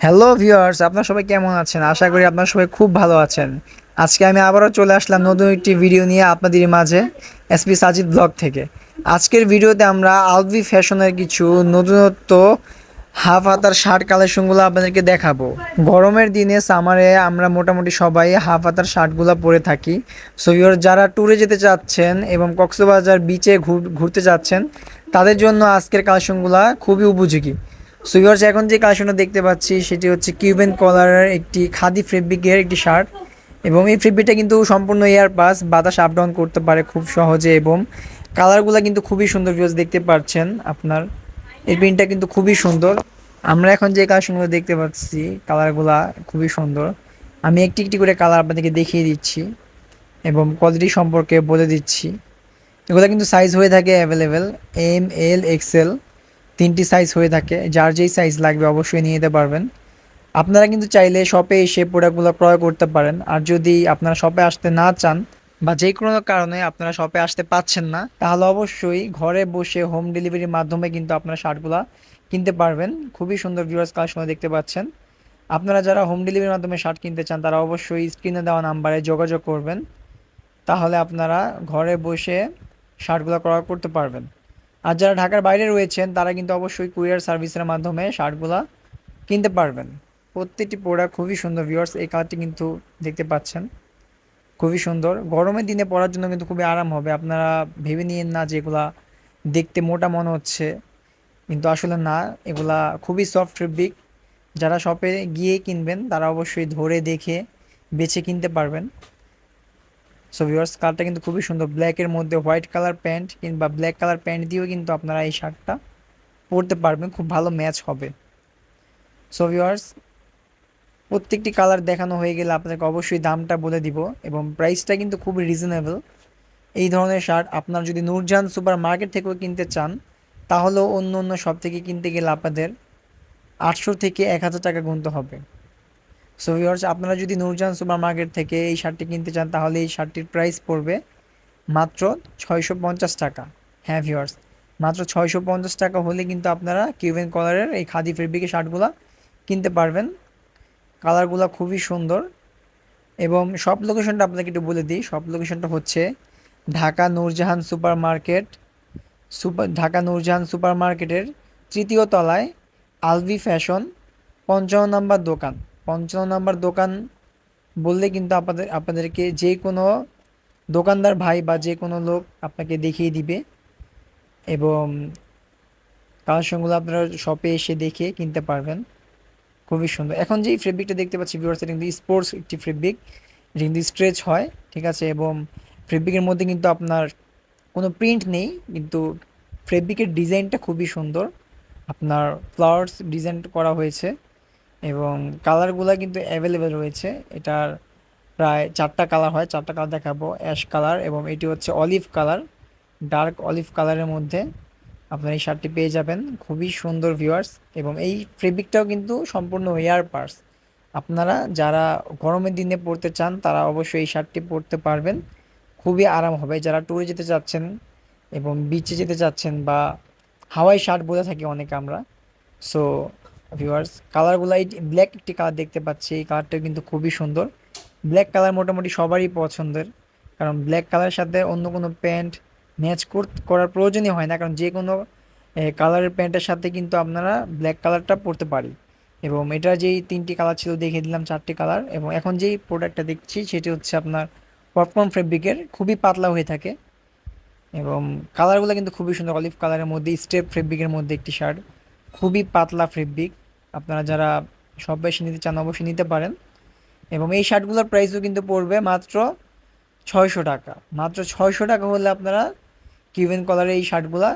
Hello viewers আপনারা সবাই কেমন আছেন? আশা করি আপনারা সবাই খুব ভালো আছেন। আজকে আমি আবারও চলে আসলাম নতুন একটি ভিডিও নিয়ে আপনাদের মাঝে এসপি সাজিদ ব্লগ থেকে। আজকের ভিডিওতে আমরা আলভি ফ্যাশনের কিছু নতুনত্ব হাফ হাতার শার্ট কালেকশনগুলো আপনাদেরকে দেখাবো। গরমের দিনে সামারে আমরা মোটামুটি সবাই হাফ হাতার শার্টগুলো পরে থাকি। সো ভিউয়ার্স যারা ট্যুরে যেতে চাচ্ছেন এবং কক্সবাজার বিচে ঘুরতে যাচ্ছেন তাদের জন্য আজকের কালেকশনগুলো খুবই উপযোগী। সুইভার্স এখন যে কালেকশনটা দেখতে পাচ্ছি, সেটি হচ্ছে কিউবেন কলারের একটি খাদি ফেব্রিকের একটি শার্ট এবং এই ফেব্রিকটা কিন্তু সম্পূর্ণ এয়ার পাস বাতাস আপ ডাউন করতে পারে খুব সহজে এবং কালারগুলো কিন্তু খুবই সুন্দর ভিউজ দেখতে পাচ্ছেন আপনার। এই প্রিন্টটা কিন্তু খুবই সুন্দর। আমরা এখন যে কালেকশনগুলো দেখতে পাচ্ছি কালারগুলা খুবই সুন্দর। আমি একটি একটি করে কালার আপনাদেরকে দেখিয়ে দিচ্ছি এবং কোয়ালিটি সম্পর্কে বলে দিচ্ছি। এগুলো কিন্তু সাইজ হয়ে থাকে অ্যাভেলেবেল এম এল এক্সেল তিনটি সাইজ হয়ে থাকে, যার যেই সাইজ লাগবে অবশ্যই নিয়ে যেতে পারবেন। আপনারা কিন্তু চাইলে শপে এসে প্রোডাক্টগুলো ক্রয় করতে পারেন। আর যদি আপনারা শপে আসতে না চান বা যে কোনো কারণে আপনারা শপে আসতে পাচ্ছেন না, তাহলে অবশ্যই ঘরে বসে হোম ডেলিভারির মাধ্যমে কিন্তু আপনারা শার্টগুলো কিনতে পারবেন। খুবই সুন্দর ভিউয়ার্স কালেকশন দেখতে পাচ্ছেন। আপনারা যারা হোম ডেলিভারির মাধ্যমে শার্ট কিনতে চান, তারা অবশ্যই স্ক্রিনে দেওয়া নাম্বারে যোগাযোগ করবেন। তাহলে আপনারা ঘরে বসে শার্টগুলো ক্রয় করতে পারবেন। আর যারা ঢাকার বাইরে রয়েছেন, তারা কিন্তু অবশ্যই কুরিয়ার সার্ভিসের মাধ্যমে শার্টগুলো কিনতে পারবেন। প্রত্যেকটি প্রোডাক্ট খুবই সুন্দর ভিউয়ার্স এই কালারটি কিন্তু দেখতে পাচ্ছেন। খুবই সুন্দর। গরমের দিনে পরার জন্য কিন্তু খুবই আরাম হবে। আপনারা ভেবে নিয়েন না যে এগুলা দেখতে মোটা মনে হচ্ছে। কিন্তু আসলে না, এগুলা খুবই সফট ফেব্রিক যারা শপে গিয়ে কিনবেন, তারা অবশ্যই ধরে দেখে বেছে কিনতে পারবেন। সো ভিউয়ার্স কালারটা কিন্তু খুবই সুন্দর। ব্ল্যাকের মধ্যে হোয়াইট কালার প্যান্ট কিংবা ব্ল্যাক কালার প্যান্ট দিয়েও কিন্তু আপনারা এই শার্টটা পরতে পারবেন। খুব ভালো ম্যাচ হবে। সো ভিউয়ার্স প্রত্যেকটি কালার দেখানো হয়ে গেলে আপনাকে অবশ্যই দামটা বলে দিব এবং প্রাইসটা কিন্তু খুবই রিজনেবল এই ধরনের শার্ট আপনার যদি নূরজাহান সুপার মার্কেট থেকেও কিনতে চান, তাহলেও অন্য অন্য সব থেকে কিনতে গেলে আপনাদের আটশো থেকে এক হাজার টাকা গুনতে হবে। সো ভিওর্স আপনারা যদি নূরজাহান সুপার মার্কেট থেকে এই শার্টটি কিনতে চান, তাহলে এই শার্টটির প্রাইস পড়বে মাত্র ছয়শো পঞ্চাশ টাকা। হ্যাঁ ভিওর্স মাত্র ছয়শো পঞ্চাশ টাকা হলে কিন্তু আপনারা কিউবেন কলারের এই খাদি ফেব্রিকের শার্টগুলো কিনতে পারবেন। কালারগুলো খুবই সুন্দর। এবং সব লোকেশনটা আপনাকে একটু বলে দিই। সব লোকেশনটা হচ্ছে Dhaka Noorjahan super market super Dhaka Noorjahan super মার্কেটের তৃতীয় তলায় আলভি ফ্যাশন, পঞ্চান্ন নম্বর দোকান। পঞ্চান্ন নম্বর দোকান বললে কিন্তু আপনাদের, আপনাদেরকে যে কোনো দোকানদার ভাই বা যে কোনো লোক আপনাকে দেখিয়ে দিবে এবং কালেকশনগুলো আপনারা শপে এসে দেখে কিনতে পারবেন। খুবই সুন্দর। এখন যেই ফেব্রিকটা দেখতে পাচ্ছি ভিউয়ার্স এটা কিন্তু স্পোর্টস একটি ফেব্রিক এটা কিন্তু স্ট্রেচ হয়, ঠিক আছে? এবং ফেব্রিকের মধ্যে কিন্তু আপনার কোনো প্রিন্ট নেই, কিন্তু ফেব্রিকের ডিজাইনটা খুবই সুন্দর। আপনার ফ্লাওয়ার্স ডিজাইন করা হয়েছে। এবং কালারগুলো কিন্তু অ্যাভেলেবেল রয়েছে। এটার প্রায় চারটা কালার হয়। চারটা কালার দেখাবো। অ্যাশ কালার এবং এটি হচ্ছে অলিভ কালার ডার্ক অলিভ কালারের মধ্যে আপনার এই শার্টটি পেয়ে যাবেন। খুবই সুন্দর ভিউয়ার্স এবং এই ফেব্রিকটাও কিন্তু সম্পূর্ণ এয়ার পার্স আপনারা যারা গরমের দিনে পরতে চান, তারা অবশ্যই এই শার্টটি পরতে পারবেন। খুবই আরাম হবে। যারা ট্যুরে যেতে চাচ্ছেন এবং বিচে যেতে চাচ্ছেন বা হাওয়াই শার্ট বলে থাকি অনেকে আমরা সো ভিউয়ার্স কালারগুলো এই ব্ল্যাক একটি কালার দেখতে পাচ্ছি, এই কালারটা কিন্তু খুবই সুন্দর। ব্ল্যাক কালার মোটামুটি সবারই পছন্দের, কারণ ব্ল্যাক কালারের সাথে অন্য কোনো প্যান্ট ম্যাচ করার প্রয়োজনই হয় না, কারণ যে কোনো কালারের প্যান্টের সাথে কিন্তু আপনারা ব্ল্যাক কালারটা পরতে পারি। এবং এটা যেই তিনটি কালার ছিল, দেখিয়ে দিলাম চারটি কালার এবং এখন যেই প্রোডাক্টটা দেখছি, সেটি হচ্ছে আপনার পপকর্ন ফেব্রিকের খুবই পাতলা হয়ে থাকে। এবং কালারগুলো কিন্তু খুবই সুন্দর অলিভ কালারের মধ্যে স্টেপ ফেব্রিকের মধ্যে একটি শার্ট খুবই পাতলা ফেব্রিক আপনারা যারা সব বেশি নিতে চান অবশ্যই নিতে পারেন। এবং এই শার্টগুলোর প্রাইসও কিন্তু পড়বে মাত্র ছয়শো টাকা। মাত্র ছয়শো টাকা হলে আপনারা কিউবেন কলারের এই শার্টগুলা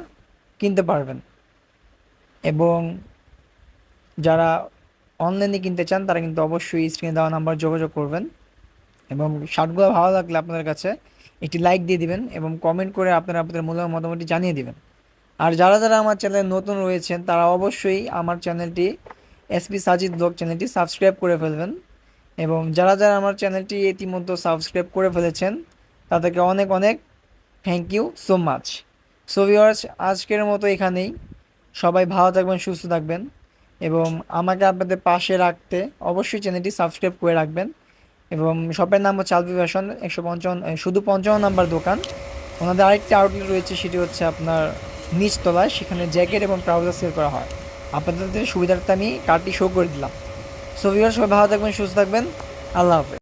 কিনতে পারবেন। এবং যারা অনলাইনে কিনতে চান, তারা কিন্তু অবশ্যই স্ক্রিনে দেওয়া নাম্বার যোগাযোগ করবেন। এবং শার্টগুলো ভালো লাগলে আপনাদের কাছে একটি লাইক দিয়ে দিবেন এবং কমেন্ট করে আপনারা আপনাদের মূল্য মতামতটি জানিয়ে দিবেন। আর যারা যারা আমার চ্যানেলে নতুন রয়েছেন, তারা অবশ্যই আমার চ্যানেলটি এসপি সাজিদ ব্লগ চ্যানেলটি সাবস্ক্রাইব করে ফেলবেন। এবং যারা যারা আমার চ্যানেলটি ইতিমধ্যে সাবস্ক্রাইব করে ফেলেছেন, তাদেরকে অনেক অনেক thank you so much so viewers আজকের মতো এখানেই। সবাই ভালো থাকবেন, সুস্থ থাকবেন। এবং আমাকে আপনাদের পাশে রাখতে অবশ্যই চ্যানেলটি সাবস্ক্রাইব করে রাখবেন। এবং শপের নাম হচ্ছে আলবি ফ্যাশন একশো পঞ্চান্ন শুধু পঞ্চান্ন নাম্বার দোকান। ওনাদের আরেকটি আউটলেট রয়েছে, সেটি হচ্ছে আপনার নিচতলায় সেখানে জ্যাকেট এবং ট্রাউজার সেল করা হয়। আপনাদের সুবিধার্থে আমি কার্ডটি শো করে দিলাম। সো ভিউয়ার সবাই ভালো থাকবেন, সুস্থ থাকবেন। আল্লাহ হাফেজ।